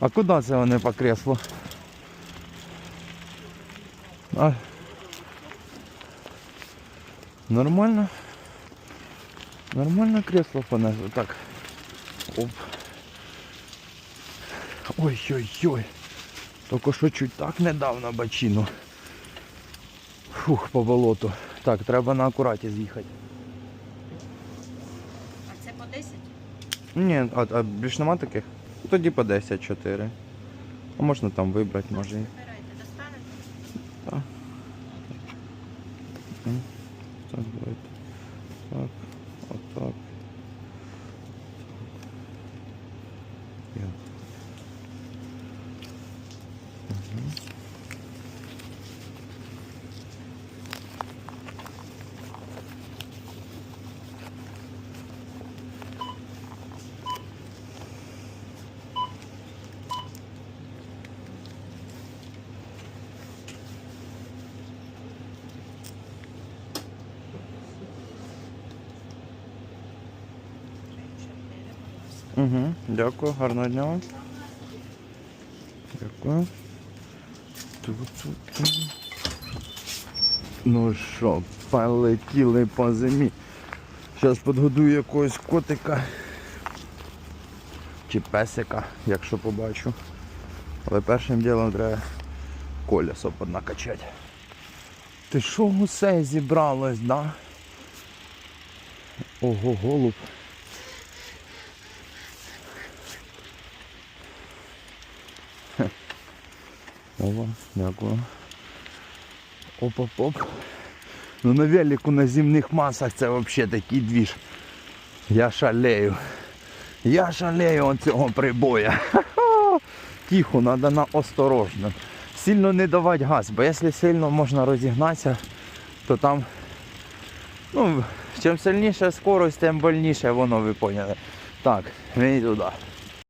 А куди це вони по креслу? А? Нормально? Нормально кресло понесло. Так. Оп. Ой-ой-ой. Тільки що чуть так не дав на бачину. Фух, по болоту. Так, треба на акураті з'їхати. А це по 10? Ні, а, а більш нема таких? Тоді по 10 4. А можна там вибрати, може. достанете? Так, давайте. Так, отак. Я. Угу, дякую, гарного дня вам. Дякую. Ну що, полетіли по зимі. Зараз підгодую якогось котика. Чи песика, якщо побачу. Але першим ділом треба колесо поднакачати. Ти що гусей зібралось, да? Ого, голуб. Ова, дякую. Оп-оп-оп. Ну на велику на земних масах це взагалі такий двіж. Я шалею. Я шалею від цього прибоя. Тихо, треба на осторожно. Сильно не давати газ, бо якщо сильно можна розігнатися, то там ну, чим сильніша скорость, тим больніше воно ви поняли. Так, мені туди.